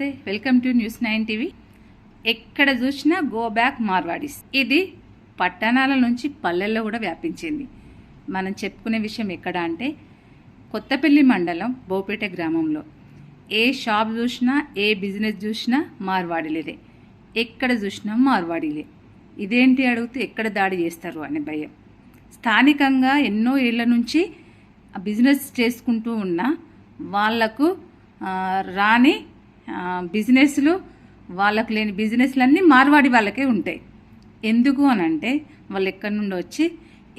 నమస్తే welcome to news nine TV. ఎక్కడ చూసినా గో బ్యాక్ మార్వాడీస్. ఇది పట్టణాల నుంచి పల్లెల్లో కూడా వ్యాపించింది. మనం చెప్పుకునే విషయం ఎక్కడ అంటే కొత్తపల్లి మండలం బోపేట గ్రామంలో. ఏ షాప్ చూసినా ఏ బిజినెస్ చూసినా మార్వాడీలేదే. ఎక్కడ చూసినా మార్వాడీలే. ఇదేంటి అడిగితే ఎక్కడ దాడి చేస్తారు అనే భయం. స్థానికంగా ఎన్నో ఏళ్ళ నుంచి బిజినెస్ చేసుకుంటూ ఉన్న వాళ్ళకు రాని బిజినెస్లు వాళ్ళకు లేని బిజినెస్లన్నీ మార్వాడి వాళ్ళకే ఉంటాయి. ఎందుకు అని అంటే వాళ్ళు ఎక్కడి నుండి వచ్చి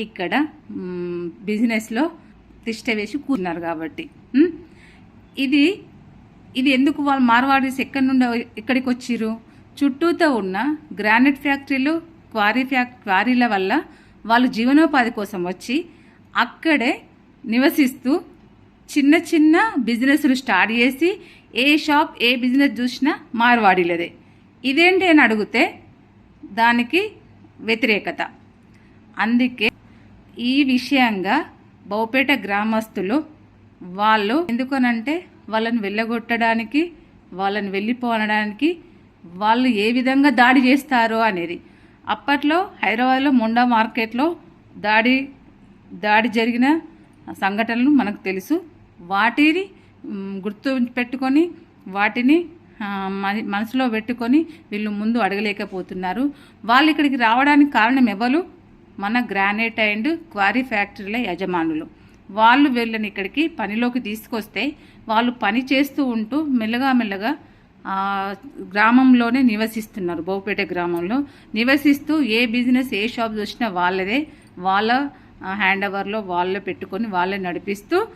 ఇక్కడ బిజినెస్లో తిష్ట వేసి కూర్చున్నారు కాబట్టి. ఇది ఇది ఎందుకు వాళ్ళు మార్వాడీస్ ఎక్కడి నుండి ఎక్కడికి వచ్చిర్రు? చుట్టూతో ఉన్న గ్రానైట్ ఫ్యాక్టరీలు క్వారీ ఫ్యాక్ క్వారీల వల్ల వాళ్ళు జీవనోపాధి కోసం వచ్చి అక్కడే నివసిస్తూ చిన్న చిన్న బిజినెస్లు స్టార్ట్ చేసి ఏ షాప్ ఏ బిజినెస్ చూసినా మార్వాడీలదే. ఇదేంటి అని అడిగితే దానికి వ్యతిరేకత. అందుకే ఈ విషయంగా బౌపేట గ్రామస్తులు వాళ్ళు ఎందుకనంటే వాళ్ళని వెళ్ళగొట్టడానికి వాళ్ళని వెళ్ళిపోవడానికి వాళ్ళు ఏ విధంగా దాడి చేస్తారో అనేది. అప్పట్లో హైదరాబాద్లో ముండా మార్కెట్లో దాడి దాడి జరిగిన సంఘటనలు మనకు తెలుసు. వాటిని గుర్తు పెట్టుకొని వాటిని మన- మనసులో పెట్టుకొని వీళ్ళు ముందు అడగలేకపోతున్నారు. వాళ్ళు ఇక్కడికి రావడానికి కారణం ఎవరు? మన గ్రానైట్ అండ్ క్వారీ ఫ్యాక్టరీల యజమానులు. వాళ్ళు వీళ్ళని ఇక్కడికి పనిలోకి తీసుకొస్తే వాళ్ళు పని చేస్తూ ఉంటూ మెల్లగా మెల్లగా గ్రామంలోనే నివసిస్తున్నారు. బోపేట గ్రామంలో నివసిస్తూ ఏ బిజినెస్ ఏ షాప్ చూసినా వాళ్ళదే. వాళ్ళ హ్యాండ్ ఓవర్లో వాళ్ళే పెట్టుకొని వాళ్ళే నడిపిస్తూ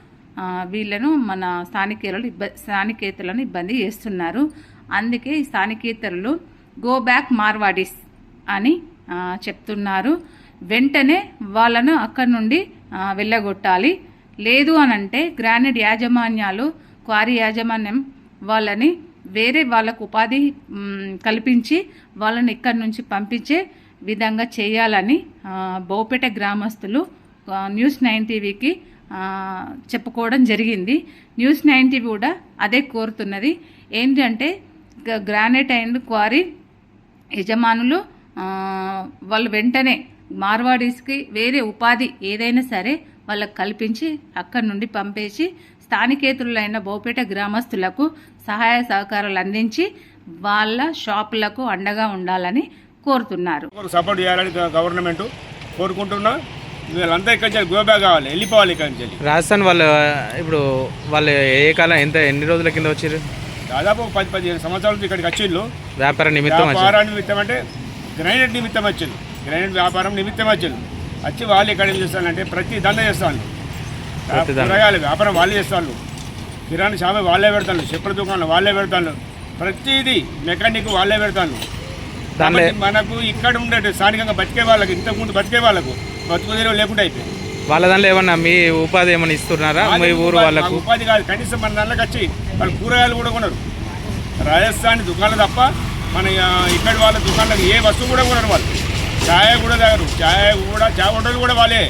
వీళ్ళను మన స్థానికేతలు ఇబ్బ స్థానికేతలను ఇబ్బంది చేస్తున్నారు. అందుకే ఈ స్థానికేతరులు గో బ్యాక్ మార్వాడీస్ అని చెప్తున్నారు. వెంటనే వాళ్ళను అక్కడి నుండి వెళ్ళగొట్టాలి. లేదు అనంటే గ్రానైట్ యాజమాన్యాలు క్వారీ యాజమాన్యం వాళ్ళని వేరే వాళ్ళకు ఉపాధి కల్పించి వాళ్ళని ఇక్కడి నుంచి పంపించే విధంగా చేయాలని బోపేట గ్రామస్తులు న్యూస్ నైన్ టీవీకి చెప్పుకోవడం జరిగింది. న్యూస్ నైంటీ కూడా అదే కోరుతున్నది. ఏంటంటే గ- గ్రానైట్ అండ్ క్వారీ యజమానులు వాళ్ళు వెంటనే మార్వాడీస్కి వేరే ఉపాధి ఏదైనా సరే వాళ్ళకు కల్పించి అక్కడి నుండి పంపేసి స్థానికేతరులైన బోపేట గ్రామస్తులకు సహాయ సహకారాలు అందించి వాళ్ళ షాపులకు అండగా ఉండాలని కోరుతున్నారు. సపోర్ట్ చేయాలని గవర్నమెంట్ కోరుకుంటున్నా. వీళ్ళంతా ఇక్కడి నుంచి గో బ్యాక్ కావాలి వెళ్ళిపోవాలి ఇక్కడి నుంచి రాజస్థాన్ వాళ్ళు ఇప్పుడు వాళ్ళు ఏ కాలం ఎంత ఎన్ని రోజుల కింద వచ్చారు దాదాపు పది పదిహేను సంవత్సరాల నుంచి ఇక్కడికి వచ్చిండ్రు. వ్యాపార నిమిత్తం వ్యాపారం నిమిత్తం అంటే గ్రైనేట్ నిమిత్తం వచ్చింది. గ్రైనేట్ వ్యాపారం నిమిత్తం వచ్చింది. వచ్చి వాళ్ళు ఇక్కడ ఏం చేస్తానంటే ప్రతి దండ చేస్తాను. కూరగాయల వ్యాపారం వాళ్ళే చేస్తాను కిరాణా షాప్ వాళ్ళే పెడతాను చెప్పుల దుకాణం వాళ్ళే పెడతాను ప్రతిదీ మెకానిక్ వాళ్ళే పెడతాను మనకు ఇక్కడ ఉండే స్థానికంగా బతికే వాళ్ళకి ఇంతకుముందు బతికే వాళ్ళకు బతుకుదేరో లేకుండా అయిపోయింది. వాళ్ళ దాంట్లో ఏమన్నా మీ ఉపాధి ఏమన్నా ఇస్తున్నారా? మీ ఊరు వాళ్ళకు? ఉపాధి కాదు. కనీసం మన దాంట్లోకి వచ్చి వాళ్ళు కూరగాయలు కూడా కొనరు. రాజస్థాన్ దుకాణాలు తప్ప మన ఇక్కడి వాళ్ళ దుకాణాలకు ఏ వస్తువు కూడా కొనరు వాళ్ళు. ఛాయ్ కూడా తాగరు. ఛాయ్ కూడా చాయ్ హోటల్ కూడా వాళ్ళే.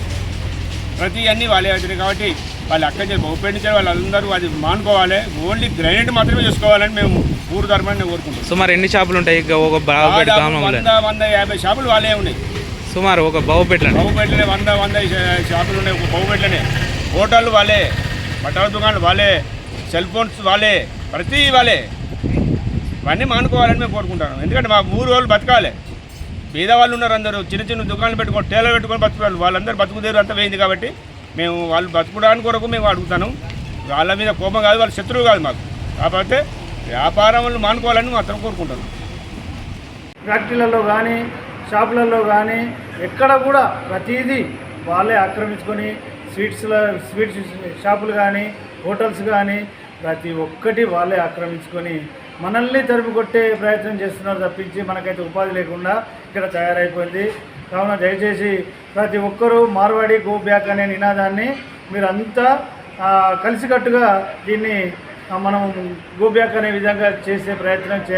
ప్రతి అన్నీ వాళ్ళే వచ్చినాయి కాబట్టి వాళ్ళు అక్కడి నుంచి బహుపేట నుంచి వాళ్ళందరూ అది మానుకోవాలి. ఓన్లీ గ్రైనేట్ మాత్రమే చేసుకోవాలని మేము ఊరు ధర్మాన్ని కోరుకుంటాం సుమారు ఎన్ని షాపులు ఉంటాయి? వంద వంద యాభై షాపులు వాళ్ళే ఉన్నాయి. సుమారు ఒక బావుపేటలో బహుపేటలోనే వంద వంద షాపులు ఉన్నాయి ఒక బహుపేటలోనే హోటళ్ళు వాళ్ళే బట్టల దుకాణాలు వాళ్ళే సెల్ ఫోన్స్ వాళ్ళే ప్రతి వాళ్ళే. ఇవన్నీ మానుకోవాలని మేము కోరుకుంటాను ఎందుకంటే మా ఊరు వాళ్ళు బతకాలి. పేదవాళ్ళు ఉన్నారు అందరూ. చిన్న చిన్న దుకాణాలు పెట్టుకొని టేలర్ పెట్టుకొని బతుకుతారు. వాళ్ళందరూ బతుకుదేరు అంతా పోయింది కాబట్టి మేము వాళ్ళు బతుకుడానికి కొరకు మేము అడుగుతాను వాళ్ళ మీద కోపం కాదు వాళ్ళ శత్రువు కాదు మాకు. కాకపోతే వ్యాపారం మానుకోవాలని మాత్రం కోరుకుంటాను ఫ్యాక్టరీలలో కానీ షాపులలో కానీ ఎక్కడ కూడా ప్రతిదీ వాళ్ళే ఆక్రమించుకొని స్వీట్స్లో స్వీట్స్ షాపులు కానీ హోటల్స్ కానీ ప్రతి ఒక్కటి వాళ్ళే ఆక్రమించుకొని మనల్ని తరుపు కొట్టే ప్రయత్నం చేస్తున్నారు తప్పించి మనకైతే ఉపాధి లేకుండా ఇక్కడ తయారైపోయింది. కావున దయచేసి ప్రతి ఒక్కరూ మార్వాడి గో బ్యాక్ అనే నినాదాన్ని మీరంతా కలిసికట్టుగా దీన్ని మనం గో బ్యాక్ అనే విధంగా చేసే ప్రయత్నం చే